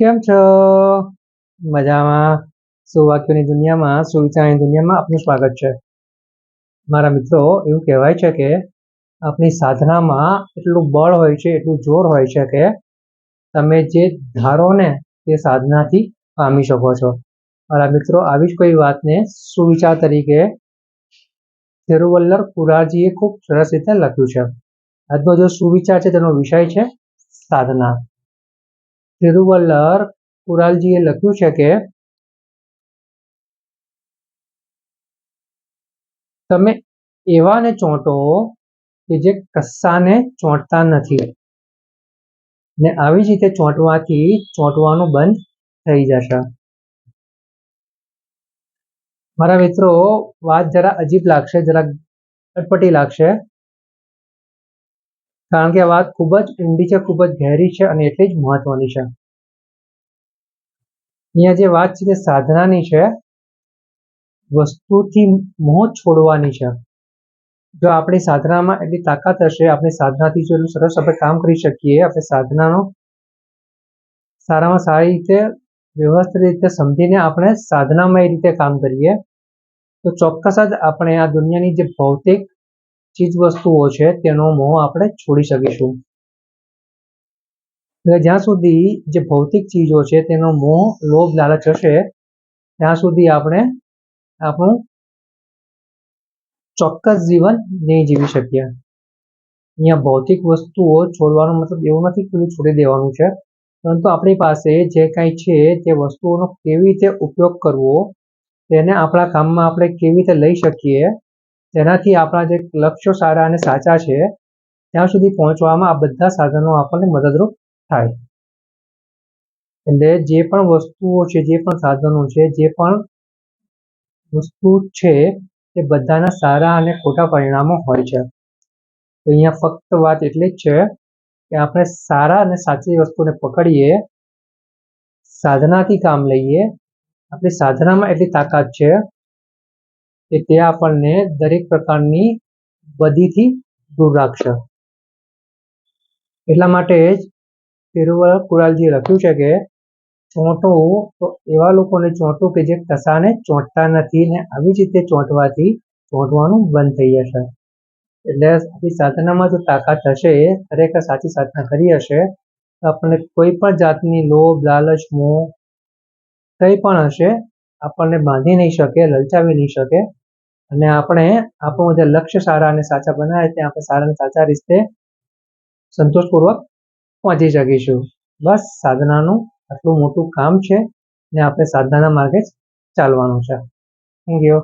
કેમ છો? મજામાં. સુવાક્યોની દુનિયામાં, સુવિચારની દુનિયામાં આપનું સ્વાગત છે. મારા મિત્રો, એવું કહેવાય છે કે આપણી સાધનામાં એટલું બળ હોય છે, એટલું જોર હોય છે કે તમે જે ધારો ને તે સાધનાથી પામી શકો છો. મારા મિત્રો, આવી જ કોઈ વાતને સુવિચાર તરીકે થેરુવલ્લર કુરાજીએ ખૂબ સરસ રીતે લખ્યું છે. આજનો જે સુવિચાર છે, તેનો વિષય છે સાધના. થેરુવલ્લર કુરાલજીએ લખ્યું છે કે તમે એવાને ચોંટો કે જે કસ્સાને ચોંટતા નથી. ને આવી જ રીતે ચોંટવાથી ચોંટવાનું બંધ થઈ જશે. મારા મિત્રો, વાત જરા અજીબ લાગશે, જરા અટપટી લાગશે. કારણ કે આ વાત ખૂબ જ ઊંડી છે, ખૂબ જ ઘેરી છે અને એટલી જ મહત્વની છે. અહીંયા જે વાત છે તે સાધનાની છે, વસ્તુથી મોહ છોડવાની છે. જો આપણી સાધનામાં એટલી તાકાત હશે, આપણે સાધનાથી જો એટલું સરસ આપણે કામ કરી શકીએ, આપણે સાધનાનો સારામાં સારી રીતે, વ્યવસ્થિત રીતે સમજીને આપણે સાધનામાં એ રીતે કામ કરીએ, તો ચોક્કસ જ આપણે આ દુનિયાની જે ભૌતિક ચીજ વસ્તુઓ છે, તેનો મોહ આપણે છોડી શકીશું. એટલે જ્યાં સુધી જે ભૌતિક ચીજો છે, તેનો મોહ, લોભ, લાલચ હશે, ત્યાં સુધી આપણે આપણું ચોક્કસ જીવન નહીં જીવી શકીએ. અહીંયા ભૌતિક વસ્તુઓ છોડવાનો મતલબ એવું નથી કે છોડી દેવાનું છે, પરંતુ આપણી પાસે જે કાંઈ છે, તે વસ્તુઓનો કેવી રીતે ઉપયોગ કરવો, તેને આપણા કામમાં આપણે કેવી રીતે લઈ શકીએ તેનાથી આપણા જે લક્ષ્યો સારા અને સાચા છે, ત્યાં સુધી પહોંચવામાં આ બધા સાધનો આપણને મદદરૂપ થાય. એટલે જે પણ વસ્તુઓ છે, જે પણ સાધનો છે, જે પણ વસ્તુ છે, એ બધાના સારા અને ખોટા પરિણામો હોય છે. તો અહીંયા ફક્ત વાત એટલી જ છે કે આપણે સારા અને સાચી વસ્તુને પકડીએ, સાધનાથી કામ લઈએ, આપણી સાધનામાં એટલી તાકાત છે કે તે આપણને દરેક પ્રકારની બધીથી દૂર રાખશે. એટલા માટે જ તિરુવર કુરાલજીએ લખ્યું છે કે ચોંટવું તો એવા લોકોને ચોંટવું કે જે કસાને ચોંટતા નથી ને આવી જ રીતે ચોંટવાથી ચોંટવાનું બંધ થઈ જશે. એટલે આપણી સાધનામાં જો તાકાત હશે, ખરેખર સાચી સાધના કરી હશે, તો આપણને કોઈ પણ જાતની લોભ, લાલચ, મોહ કંઈ પણ હશે, આપણને બાંધી નહીં શકે, લલચાવી નહીં શકે. અને આપણે આપણું જે લક્ષ્ય સારા અને સાચા બનાવે ત્યાં આપણે સારા અને સાચા રીતે સંતોષપૂર્વક પહોંચી શકીશું. બસ સાધનાનું આટલું મોટું કામ છે ને આપણે સાધનાના માર્ગે જ ચાલવાનું છે. Thank you